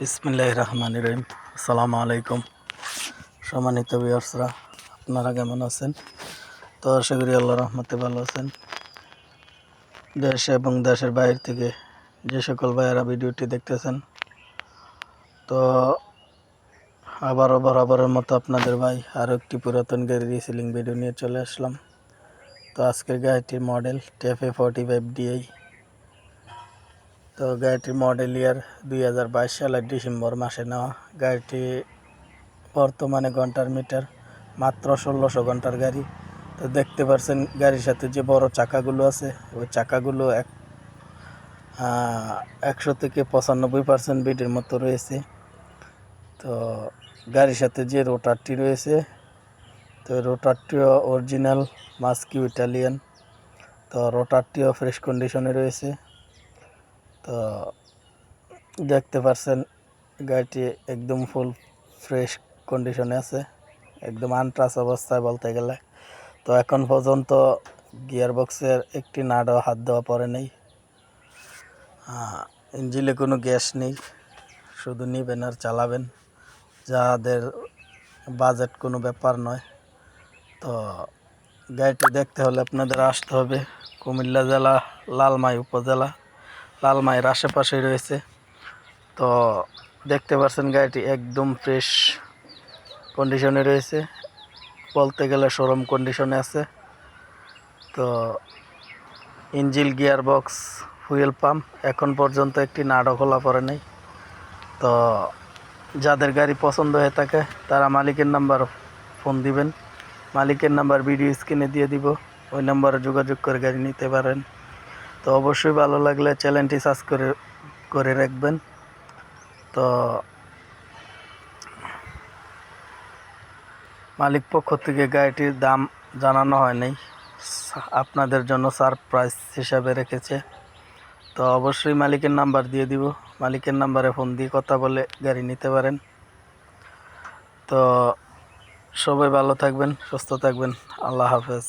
বিসমিল্লাহ রহমান রহিম। আসসালামু আলাইকুম। সম্মানিত বিয়ার্সরা আপনারা কেমন আছেন? তো আশা করি আল্লাহ রহমতে ভালো আছেন। দেশ এবং দেশের বাইরে থেকে যে সকল ভাইয়েরা ভিডিওটি দেখতেছেন, তো আবারও বরাবরের মতো আপনাদের ভাই আরও একটি পুরাতন গাড়ি রিসেলিং ভিডিও নিয়ে চলে আসলাম। তো আজকের গাড়িটির model TAFE forty five DI তো গাড়িটি মডেল ইয়ার দুই হাজার বাইশ সালের ডিসেম্বর মাসে নেওয়া। গাড়িটি বর্তমানে ঘণ্টার মিটার মাত্র ষোলোশো ঘণ্টার গাড়ি। তো দেখতে পাচ্ছেন গাড়ির সাথে যে বড় চাকাগুলো আছে, ওই চাকাগুলো এক একশো থেকে পঁচানব্বই পার্সেন্ট বিটের মতো রয়েছে। তো গাড়ির সাথে যে রোটারটি রয়েছে, তো রোটারটিও অরিজিনাল মাস্কিউ ইটালিয়ান তো রোটারটিও ফ্রেশ কন্ডিশনে রয়েছে। তো দেখতে পাচ্ছেন গাড়িটি একদম ফুল ফ্রেশ কন্ডিশনে আছে, একদম আনট্রাস অবস্থায় বলতে গেলে। তো এখন পর্যন্ত গিয়ার বক্সের একটি নাটও হাত দেওয়া পরে নেই। ইঞ্জিলে কোনো গ্যাস নেই, শুধু নিবেন আর চালাবেন। যাদের বাজেট কোনো ব্যাপার নয়। তো গাড়িটি দেখতে হলে আপনাদের আসতে হবে। কুমিল্লা জেলা, লালমাই উপজেলা। লালমাইয়ের আশেপাশে রয়েছে। তো দেখতে পাচ্ছেন গাড়িটি একদম ফ্রেশ কন্ডিশনে রয়েছে। বলতে গেলে শোরুম কন্ডিশনে আছে। তো engine gear box fuel pump এখন পর্যন্ত একটি নাড়ও খোলা পড়ে নেই। তো যাদের গাড়ি পছন্দ হয়ে থাকে, তারা মালিকের নাম্বার ফোন দিবেন। মালিকের নাম্বার ভিডিও স্ক্রিনে দিয়ে দিব। ওই নাম্বারে যোগাযোগ করে গাড়ি নিতে পারেন। তো অবশ্যই ভালো লাগলে চ্যানেলটি সাবস্ক্রাইব করে করে রাখবেন। তো মালিক পক্ষ থেকে গাড়িটির দাম জানানো হয় নাই আপনাদের জন্য সারপ্রাইজ হিসাবে রেখেছে। তো অবশ্যই মালিকের নাম্বার দিয়ে দিব। মালিকের নাম্বারে ফোন দিয়ে কথা বলে গাড়ি নিতে পারেন। তো সবাই ভালো থাকবেন, সুস্থ থাকবেন। আল্লাহ হাফেজ।